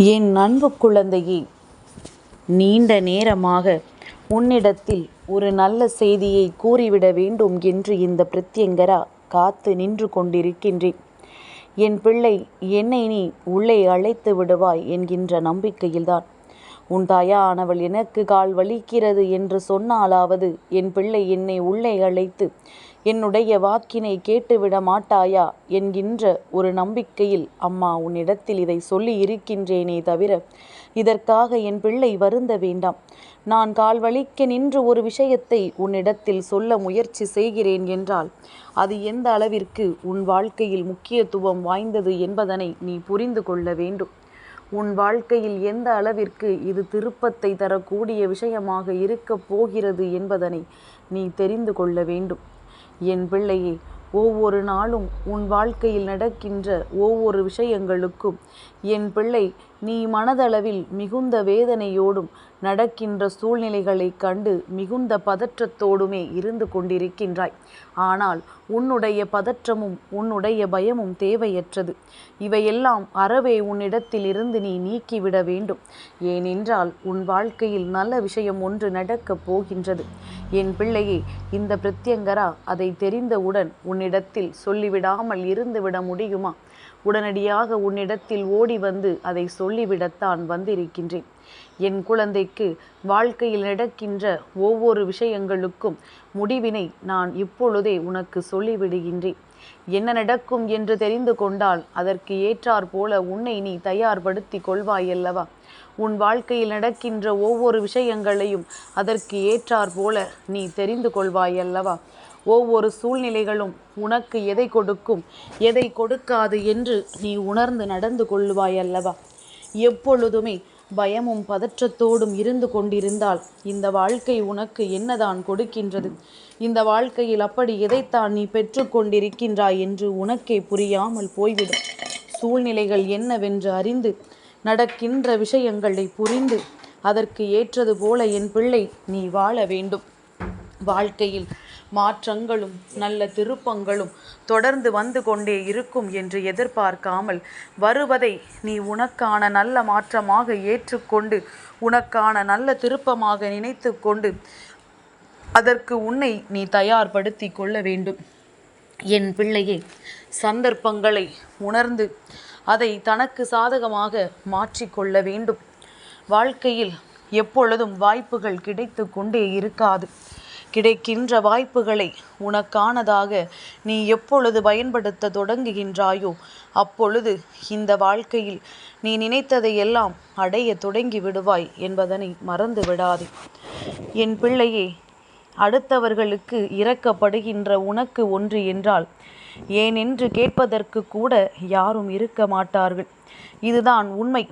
என் அன்பு குழந்தையே நீண்ட நேரமாக உன்னிடத்தில் ஒரு நல்ல செய்தியை கூறிவிட வேண்டும் என்று இந்த பிரத்யங்கரா காத்து நின்று கொண்டிருக்கின்றேன். என் பிள்ளை என்னை நீ உள்ளே அழைத்து விடுவாய் என்கின்ற நம்பிக்கையில்தான். உன் தாயானவள் எனக்கு கால் வலிக்கிறது என்று சொன்னாலாவது என் பிள்ளை என்னை உள்ளே அழைத்து என்னுடைய வாக்கினை கேட்டுவிட மாட்டாயா என்கின்ற ஒரு நம்பிக்கையில் அம்மா உன்னிடத்தில் இதை சொல்லி இருக்கின்றேனே தவிர இதற்காக என் பிள்ளை வருந்த வேண்டாம். நான் கால் வலிக்க நின்று ஒரு விஷயத்தை உன்னிடத்தில் சொல்ல முயற்சி செய்கிறேன் என்றால் அது எந்த அளவிற்கு உன் வாழ்க்கையில் முக்கியத்துவம் வாய்ந்தது என்பதனை நீ புரிந்து கொள்ள வேண்டும். உன் வாழ்க்கையில் எந்த அளவிற்கு இது திருப்பத்தை தரக்கூடிய விஷயமாக இருக்கப் போகிறது என்பதனை நீ தெரிந்து கொள்ள வேண்டும். என் பிள்ளையே ஒவ்வொரு நாளும் உன் வாழ்க்கையில் நடக்கின்ற ஒவ்வொரு விஷயங்களுக்கும் என் பிள்ளை நீ மனதளவில் மிகுந்த வேதனையோடும் நடக்கின்ற சூழ்நிலைகளைக் கண்டு மிகுந்த பதற்றத்தோடுமே இருந்து கொண்டிருக்கின்றாய். ஆனால் உன்னுடைய பதற்றமும் உன்னுடைய பயமும் தேவையற்றது. இவையெல்லாம் அறவே உன்னிடத்தில் இருந்து நீ நீக்கிவிட வேண்டும். ஏனென்றால் உன் வாழ்க்கையில் நல்ல விஷயம் ஒன்று நடக்கப் போகின்றது. என் பிள்ளையே இந்த பிரத்யங்கரா அதை தெரிந்தவுடன் உன்னிடத்தில் சொல்லிவிடாமல் இருந்துவிட முடியுமா? உடனடியாக உன்னிடத்தில் ஓடி வந்து அதை சொல்லிவிடத்தான் வந்திருக்கின்றேன். என் குழந்தைக்கு வாழ்க்கையில் நடக்கின்ற ஒவ்வொரு விஷயங்களுக்கும் முடிவினை நான் இப்பொழுதே உனக்கு சொல்லிவிடுகின்றேன். என்ன நடக்கும் என்று தெரிந்து கொண்டால் அதற்கு ஏற்றாற் போல உன்னை நீ தயார்படுத்தி கொள்வாயல்லவா? உன் வாழ்க்கையில் நடக்கின்ற ஒவ்வொரு விஷயங்களையும் அதற்கு ஏற்றாற் போல நீ தெரிந்து கொள்வாயல்லவா? ஒவ்வொரு சூழ்நிலைகளும் உனக்கு எதை கொடுக்கும் எதை கொடுக்காது என்று நீ உணர்ந்து நடந்து கொள்வாய் அல்லவா எப்பொழுதுமே பயமும் பதற்றத்தோடும் இருந்து கொண்டிருந்தால் இந்த வாழ்க்கை உனக்கு என்னதான் கொடுக்கின்றது? இந்த வாழ்க்கையில் அப்படி எதைத்தான் நீ பெற்றுக்கொண்டிருக்கின்றாய் என்று உனக்கே புரியாமல் போய்விடும். சூழ்நிலைகள் என்னவென்று அறிந்து நடக்கின்ற விஷயங்களை புரிந்து அதற்கு ஏற்றது போல என் பிள்ளை நீ வாழ வேண்டும். வாழ்க்கையில் மாற்றங்களும் நல்ல திருப்பங்களும் தொடர்ந்து வந்து கொண்டே இருக்கும் என்று எதிர்பார்க்காமல் வருவதை நீ உனக்கான நல்ல மாற்றமாக ஏற்றுக்கொண்டு உனக்கான நல்ல திருப்பமாக நினைத்து கொண்டு அதற்கு உன்னை நீ தயார்படுத்தி கொள்ள வேண்டும். என் பிள்ளையே சந்தர்ப்பங்களை உணர்ந்து அதை தனக்கு சாதகமாக மாற்றிக்கொள்ள வேண்டும். வாழ்க்கையில் எப்பொழுதும் வாய்ப்புகள் கிடைத்து கொண்டே இருக்காது. கிடைக்கின்ற வாய்ப்புகளை உனக்கானதாக நீ எப்பொழுது பயன்படுத்த தொடங்குகின்றாயோ அப்பொழுது இந்த வாழ்க்கையில் நீ நினைத்ததை எல்லாம் அடைய தொடங்கி விடுவாய் என்பதனை மறந்து விடாதே என் பிள்ளையே அடுத்தவர்களுக்கு இறக்கப்படுகின்ற உனக்கு ஒன்று என்றால் ஏனென்று கேட்பதற்கு கூட யாரும் இருக்க மாட்டார்கள். இதுதான் உண்மை.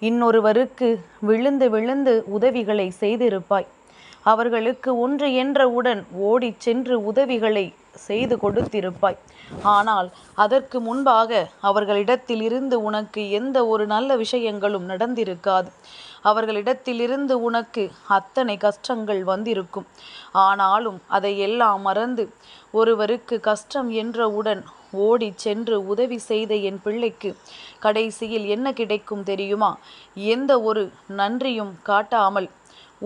இன்னொருவருக்கு விழுந்து விழுந்து உதவிகளை செய்திருப்பாய். அவர்களுக்கு ஒன்று என்றவுடன் ஓடிச் சென்று உதவிகளை செய்து கொடுத்திருப்பாய். ஆனால் அதற்கு முன்பாக அவர்களிடத்தில் இருந்து உனக்கு எந்த ஒரு நல்ல விஷயங்களும் நடந்திருக்காது. அவர்களிடத்திலிருந்து உனக்கு அத்தனை கஷ்டங்கள் வந்திருக்கும். ஆனாலும் அதை எல்லாம் மறந்து ஒருவருக்கு கஷ்டம் என்றவுடன் ஓடி சென்று உதவி செய்த என் பிள்ளைக்கு கடைசியில் என்ன கிடைக்கும் தெரியுமா? எந்த ஒரு நன்றியும் காட்டாமல்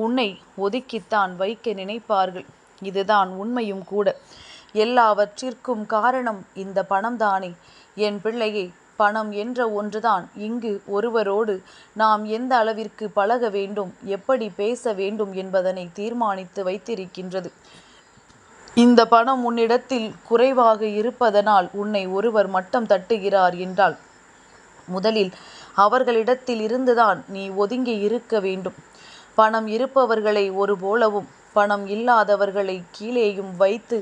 உன்னை ஒதுக்கித்தான் வைக்க நினைப்பார்கள். இதுதான் உண்மையும் கூட. எல்லாவற்றிற்கும் காரணம் இந்த பணம்தானே. என் பிள்ளையை பணம் என்ற ஒன்றுதான். இங்கு ஒருவரோடு நாம் எந்த அளவிற்கு பழக வேண்டும் எப்படி பேச வேண்டும் என்பதனை தீர்மானித்து வைத்திருக்கின்றது. இந்த பணம் உன்னிடத்தில் குறைவாக இருப்பதனால் உன்னை ஒருவர் மட்டம் தட்டுகிறார் என்றால் முதலில் அவர்களிடத்தில் இருந்துதான் நீ ஒதுங்கி இருக்க வேண்டும். பணம் இருப்பவர்களை ஒரு போலவும் பணம் இல்லாதவர்களை கீழேயும் வைத்து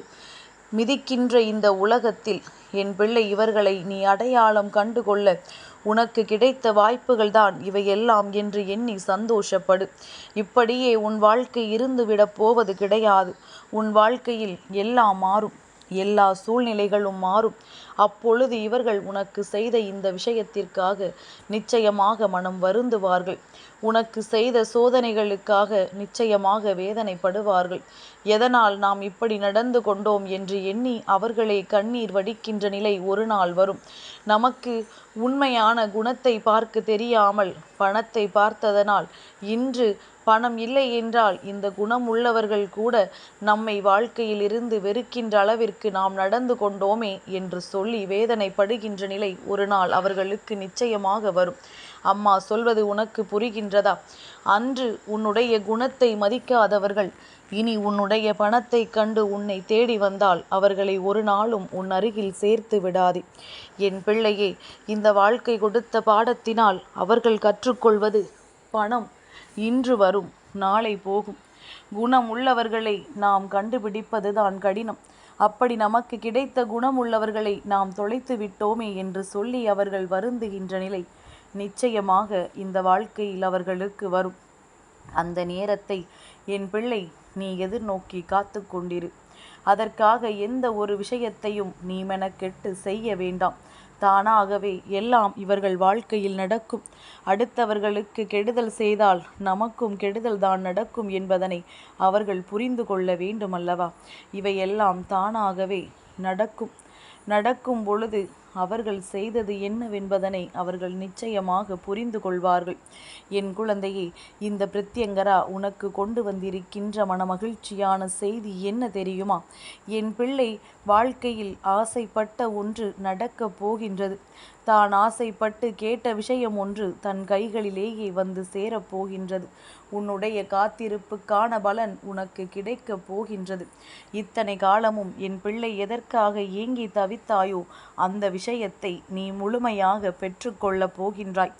மிதிக்கின்ற இந்த உலகத்தில் என் பிள்ளை இவர்களை நீ அடையாளம் கண்டுகொள்ள. உனக்கு கிடைத்த வாய்ப்புகள்தான் இவையெல்லாம் என்று எண்ணி சந்தோஷப்படு. இப்படியே உன் வாழ்க்கை இருந்துவிடப் போவது கிடையாது. உன் வாழ்க்கையில் எல்லாம் மாறும். எல்லா சூழ்நிலைகளும் மாறும். அப்பொழுது இவர்கள் உனக்கு செய்த இந்த விஷயத்திற்காக நிச்சயமாக மனம் வருந்துவார்கள். உனக்கு செய்த சோதனைகளுக்காக நிச்சயமாக வேதனைப்படுவார்கள். எதனால் நாம் இப்படி நடந்து கொண்டோம் என்று எண்ணி அவர்களே கண்ணீர் வடிக்கின்ற நிலை ஒரு நாள் வரும். நமக்கு உண்மையான குணத்தை பார்க்க தெரியாமல் பணத்தை பார்த்ததனால் இன்று பணம் இல்லை என்றால் இந்த குணம் உள்ளவர்கள் கூட நம்மை வாழ்க்கையில் இருந்து வெறுக்கின்ற அளவிற்கு நாம் நடந்து கொண்டோமே என்று சொல்லி வேதனைப்படுகின்ற நிலை ஒரு நாள் அவர்களுக்கு நிச்சயமாக வரும். அம்மா சொல்வது உனக்கு புரிகின்றதா? அன்று உன்னுடைய குணத்தை மதிக்காதவர்கள் இனி உன்னுடைய பணத்தை கண்டு உன்னை தேடி வந்தால் அவர்களை ஒரு நாளும் உன் அருகில் சேர்த்து விடாதே. என் பிள்ளையே இந்த வாழ்க்கை கொடுத்த பாடத்தினால் அவர்கள் கற்றுக்கொள்வது பணம். இன்று வரும் நாளை போகும். குணம் உள்ளவர்களை நாம் கண்டுபிடிப்பதுதான் கடினம். அப்படி நமக்கு கிடைத்த குணம் உள்ளவர்களை நாம் தொலைத்து விட்டோமே என்று சொல்லி அவர்கள் வருந்துகின்ற நிலை நிச்சயமாக இந்த வாழ்க்கையில் அவர்களுக்கு வரும். அந்த நேரத்தை என் பிள்ளை நீ எதிர்நோக்கி காத்து கொண்டிரு அதற்காக எந்த ஒரு விஷயத்தையும் நீ மெனக்கெட்டு செய்ய வேண்டாம். தானாகவே எல்லாம் இவர்கள் வாழ்க்கையில் நடக்கும். அடுத்தவர்களுக்கு கெடுதல் செய்தால் நமக்கும் கெடுதல் தான் நடக்கும் என்பதனை அவர்கள் புரிந்து கொள்ள வேண்டுமல்லவா? இவையெல்லாம் தானாகவே நடக்கும். நடக்கும் பொழுது அவர்கள் செய்தது என்னவென்பதனை அவர்கள் நிச்சயமாக புரிந்து கொள்வார்கள். என் குழந்தையே இந்த பிரத்யங்கரா உனக்கு கொண்டு வந்திருக்கின்ற மனமகிழ்ச்சியான செய்தி என்ன தெரியுமா? என் பிள்ளை வாழ்க்கையில் ஆசைப்பட்ட ஒன்று நடக்கப் போகின்றது. தான் ஆசைப்பட்டு கேட்ட விஷயம் ஒன்று தன் கைகளிலேயே வந்து சேரப் போகின்றது. உன்னுடைய காத்திருப்புக்கான பலன் உனக்கு கிடைக்கப் போகின்றது. இத்தனை காலமும் என் பிள்ளை எதற்காக ஏங்கி தவித்தாயோ அந்த விஷயத்தை நீ முழுமையாக பெற்றுக்கொள்ளப் போகின்றாய்.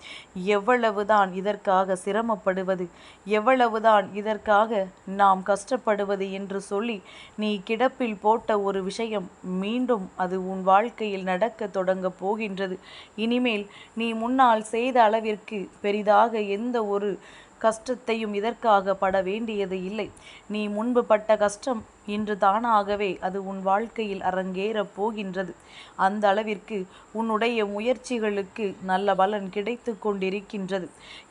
எவ்வளவுதான் இதற்காக சிரமப்படுவது எவ்வளவுதான் இதற்காக நாம் கஷ்டப்படுவது என்று சொல்லி நீ கிடப்பில் போட்ட ஒரு விஷயம் மீண்டும் அது உன் வாழ்க்கையில் நடக்க தொடங்கப் போகின்றது. இனிமேல் நீ முன்னால் செய்த அளவிற்கு பெரிதாக எந்த ஒரு கஷ்டத்தையும் இதற்காக பட வேண்டியது இல்லை. நீ முன்பு பட்ட கஷ்டம் இன்று தானாகவே அது உன் வாழ்க்கையில் அரங்கேறப் போகின்றது. அந்த அளவிற்கு உன்னுடைய முயற்சிகளுக்கு நல்ல பலன் கிடைத்து கொண்டிருக்கின்றது.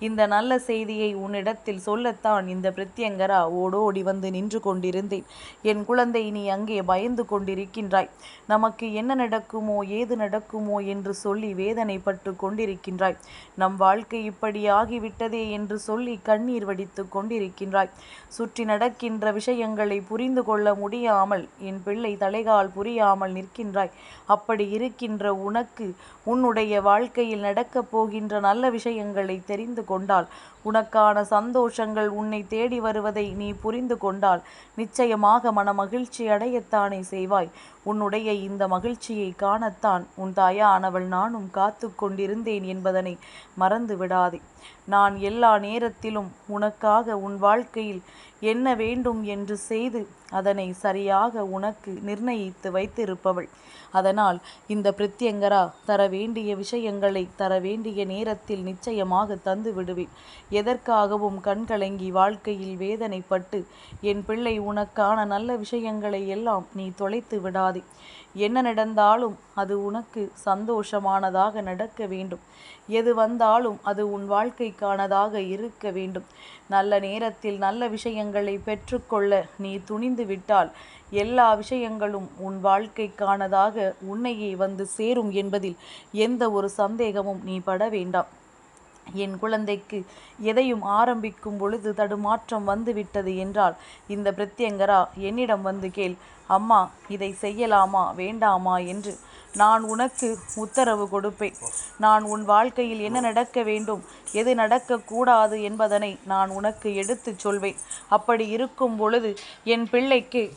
இந்த நல்ல செய்தியை உன்னிடத்தில் சொல்லத்தான் இந்த பிரத்யங்கரா ஓடோடி வந்து நின்று கொண்டிருந்தேன். என் குழந்தை நீ அங்கே பயந்து கொண்டிருக்கின்றாய். நமக்கு என்ன நடக்குமோ ஏது நடக்குமோ என்று சொல்லி வேதனைப்பட்டு கொண்டிருக்கின்றாய். நம் வாழ்க்கை இப்படி ஆகிவிட்டதே என்று சொல்லி கண்ணீர் வடித்து கொண்டிருக்கின்றாய். சுற்றி நடக்கின்ற விஷயங்களை புரிந்து கொள்ள கொள்ள முடியாமல் என் பிள்ளை தலைகால் புரியாமல் நிற்கின்றாய். அப்படி இருக்கின்ற உனக்கு உன்னுடைய வாழ்க்கையில் நடக்கப் போகின்ற நல்ல விஷயங்களை தெரிந்து கொண்டால் உனக்கான சந்தோஷங்கள் உன்னை தேடி வருவதை நீ புரிந்து கொண்டால் நிச்சயமாக மன மகிழ்ச்சி அடையத்தானே செய்வாய். உன்னுடைய இந்த மகிழ்ச்சியை காணத்தான் உன் தாயானவள் நானும் காத்து கொண்டிருந்தேன் என்பதனை மறந்து விடாதே. நான் எல்லா நேரத்திலும் உனக்காக உன் வாழ்க்கையில் என்ன வேண்டும் என்று செய்து அதனை சரியாக உனக்கு நிர்ணயித்து வைத்திருப்பவள். அதனால் இந்த பிரத்யங்கரா தர வேண்டிய விஷயங்களை தர வேண்டிய நேரத்தில் நிச்சயமாக தந்து விடுவேன் எதற்காகவும் கண்கலங்கி வாழ்க்கையில் வேதனைப்பட்டு என் பிள்ளை உனக்கான நல்ல விஷயங்களை எல்லாம் நீ தொலைத்து விடாதே. என்ன நடந்தாலும் அது உனக்கு சந்தோஷமானதாக நடக்க வேண்டும். எது வந்தாலும் அது உன் வாழ்க்கைக்கானதாக இருக்க வேண்டும். நல்ல நேரத்தில் நல்ல விஷயங்களை பெற்றுக்கொள்ள நீ துணிந்து விட்டால் எல்லா விஷயங்களும் உன் வாழ்க்கைக்கானதாக உன்னையே வந்து சேரும் என்பதில் எந்த ஒரு சந்தேகமும் நீ பட வேண்டாம். என் குழந்தைக்கு எதையும் ஆரம்பிக்கும் பொழுது தடுமாற்றம் வந்துவிட்டது என்றால் இந்த பிரத்யங்கரா என்னிடம் வந்து கேள். அம்மா இதை செய்யலாமா வேண்டாமா? என்று. நான் உனக்கு உத்தரவு கொடுப்பேன். நான் உன் வாழ்க்கையில் என்ன நடக்க வேண்டும் எது நடக்கக்கூடாது என்பதனை நான் உனக்கு எடுத்துச் சொல்வேன். அப்படி இருக்கும் பொழுது என் பிள்ளைக்கு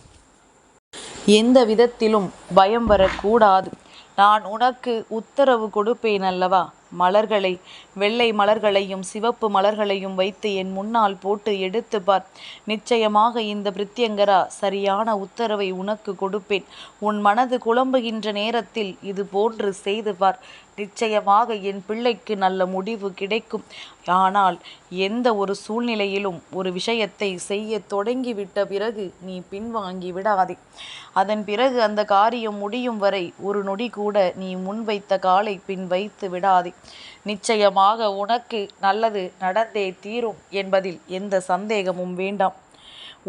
எந்த விதத்திலும் பயம் வரக்கூடாது. நான் உனக்கு உத்தரவு கொடுப்பேன் அல்லவா? மலர்களை வெள்ளை மலர்களையும் சிவப்பு மலர்களையும் வைத்து என் முன்னால் போட்டு எடுத்து பார். நிச்சயமாக இந்த பிரித்யங்கரா சரியான உத்தரவை உனக்கு கொடுப்பேன். உன் மனது குழம்புகின்ற நேரத்தில் இது போன்று செய்து பார். நிச்சயமாக என் பிள்ளைக்கு நல்ல முடிவு கிடைக்கும். ஆனால் எந்த ஒரு சூழ்நிலையிலும் ஒரு விஷயத்தை செய்ய தொடங்கிவிட்ட பிறகு நீ பின்வாங்கி விடாதே. அதன் பிறகு அந்த காரியம் முடியும் வரை ஒரு நொடி கூட நீ முன்வைத்த காலை பின் வைத்து விடாதே. நிச்சயமாக உனக்கு நல்லது நடந்தே தீரும் என்பதில் எந்த சந்தேகமும் வேண்டாம்.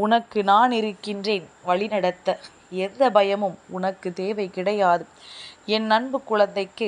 உனக்கு நான் இருக்கின்றேன் வழிநடத்த. எந்த பயமும் உனக்கு தேவை கிடையாது. என் அன்பு குழந்தைக்கு